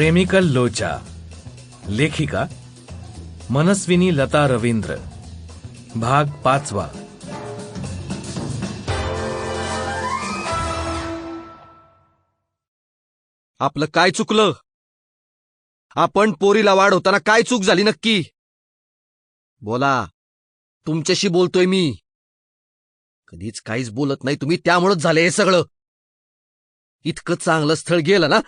प्रेमिकल लोचा लेखिका मनस्विनी लता रवींद्र भाग पाचवा. आपलं काय चुकलं? आपण पोरीला वाढ होताना काय चूक झाली नक्की? बोला तुमच्याशी बोलतोय मी. कधीच काहीच बोलत नाही तुम्ही त्यामुळंच झाले हे सगळं. इतकं चांगलं स्थळ गेलं ना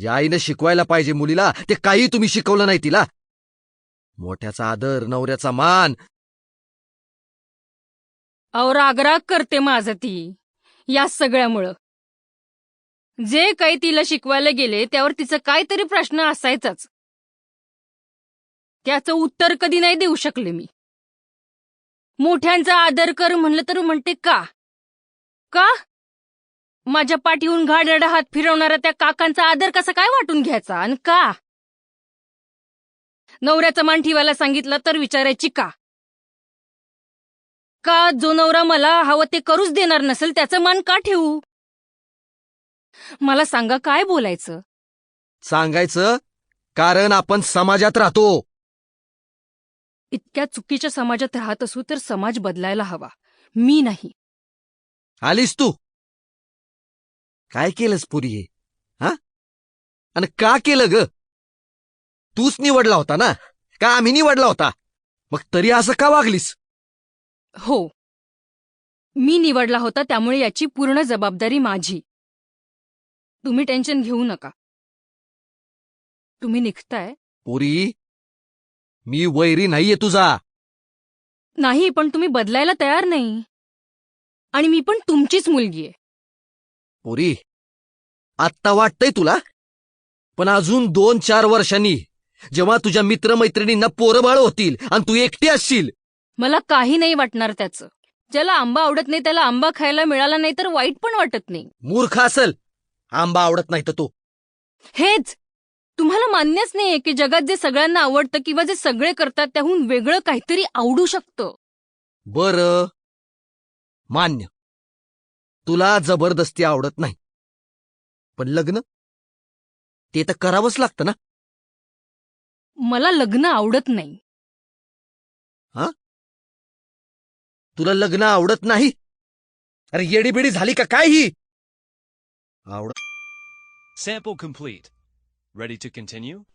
ज्या आईनं शिकवायला पाहिजे मुलीला ते काही तुम्ही शिकवलं नाही तिला. मोठ्याचा आदर नवऱ्याचा मान. अहो रागराग करते माझं ती या सगळ्यामुळं. जे काही तिला शिकवायला गेले त्यावर तिचं काहीतरी प्रश्न असायचाच. त्याचं उत्तर कधी नाही देऊ शकले मी. मोठ्यांचा आदर कर म्हणलं तर म्हणते का? का? माझ्या पाठीहून घाडरडा हात फिरवणाऱ्या त्या काकांचा आदर कसा काय वाटून घ्यायचा आणि का? नवऱ्याचा मान ठेवायला सांगितलं तर विचारायची का का जो नवरा मला हवं ते करूच देणार नसेल त्याचं मान का ठेवू? मला सांगा काय बोलायचं? सांगायचं कारण आपण समाजात राहतो. इतक्या चुकीच्या समाजात राहत असू तर समाज बदलायला हवा. मी नाही. आलीस तू. काय केलंस पुरी हे? हा? आणि का केलं ग? तूच निवडला होता ना? का आम्ही निवडला होता? मग तरी असं का वागलीस? हो. मी निवडला होता त्यामुळे याची पूर्ण जबाबदारी माझी. तुम्ही टेन्शन घेऊ नका. तुम्ही निघताय? पुरी मी वैरी नाहीये तुझा. नाही पण तुम्ही बदलायला तयार नाही. आणि मी पण तुमचीच मुलगी आहे पुरी आत्ता वाटतंय तुला? पण अजून दोन चार वर्षांनी जेव्हा तुझ्या मित्रमैत्रिणींना पोरं बाळ होतील आणि तू एकटी असशील. मला काही नाही वाटणार त्याचं. ज्याला आंबा आवडत नाही त्याला आंबा खायला मिळाला नाही तर वाईट पण वाटत नाही. मूर्ख असल. आंबा आवडत नाही तर तो. हेच! तुम्हाला मान्यच नाहीये की जगात जे सगळ्यांना आवडतं किंवा जे सगळे करतात त्याहून वेगळं काहीतरी आवडू शकतं. बर. मान्य. तुला जबरदस्ती आवडत नाही. पण लग्न? ते तर करावंच लागतं ना. मला लग्न आवडत नाही. तुला लग्न आवडत नाही? अरे येडीबिडी झाली का काय ही? आवड Sample complete. Ready to continue?